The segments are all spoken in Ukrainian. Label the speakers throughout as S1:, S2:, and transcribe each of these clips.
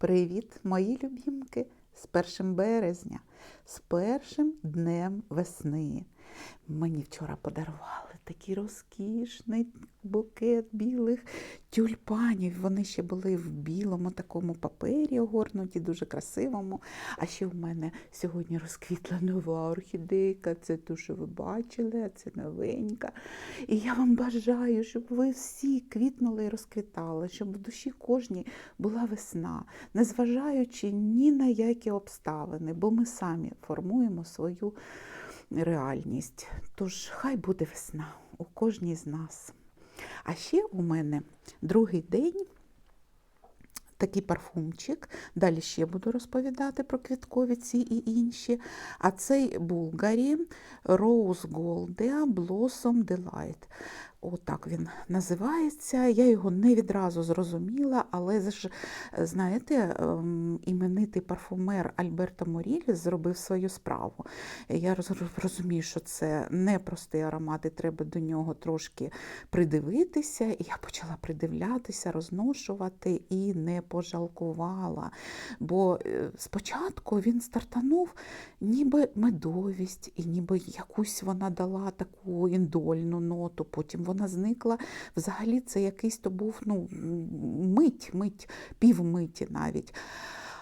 S1: Привіт, мої любімки! З першим березня, з першим днем весни. Мені вчора подарували такий розкішний букет білих тюльпанів. Вони ще були в білому такому папері огорнуті, дуже красивому. А ще в мене сьогодні розквітла нова орхідейка. Це ту, що ви бачили, це новенька. І я вам бажаю, щоб ви всі квітнули і розквітали, щоб в душі кожній була весна, незважаючи ні на які обставини, бо ми самі формуємо свою реальність. Тож хай буде весна у кожній з нас. А ще у мене другий день. Такий парфумчик. Далі ще буду розповідати про квіткові ці і інші. А цей Булгарі Rose Gold Blossom Delight. Отак він називається. Я його не відразу зрозуміла, але ж, знаєте, ем, іменитий парфумер Альберто Морілі зробив свою справу. Я розумію, що це непростий аромат, і треба до нього трошки придивитися. І я почала придивлятися, розношувати і не пожалкувала. Бо е, спочатку він стартанув ніби медовість, і ніби якусь вона дала таку індольну ноту, потім вона зникла. Взагалі це якийсь то був ну, мить, мить, півмиті навіть.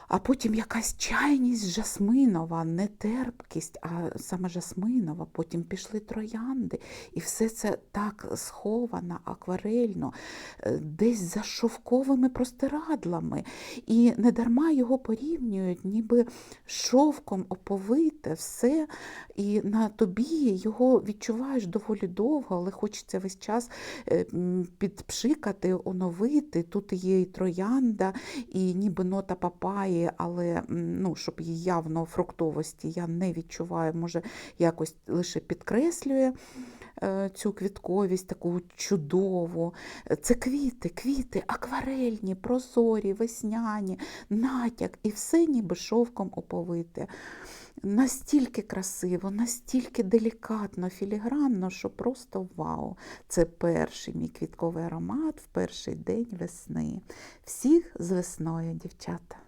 S1: А потім якась чайність жасминова, не терпкість, а саме жасминова. Потім пішли троянди. І все це так сховано, акварельно, е, десь за шовковими простирадлами. І недарма його порівнюють, ніби шовком оповите все. І на тобі його відчуваєш доволі довго, але хочеться весь час е, підпшикати, оновити. Тут є і троянда, і ніби нота папаї, але ну, щоб її явно фруктовості я не відчуваю, може якось лише підкреслює е, цю квітковість таку чудову. Це квіти, квіти, акварельні, прозорі, весняні, натяк, і все ніби шовком оповите. Настільки красиво, настільки делікатно, філігранно, що просто вау. Це перший мій квітковий аромат в перший день весни. Всіх з весною, дівчата!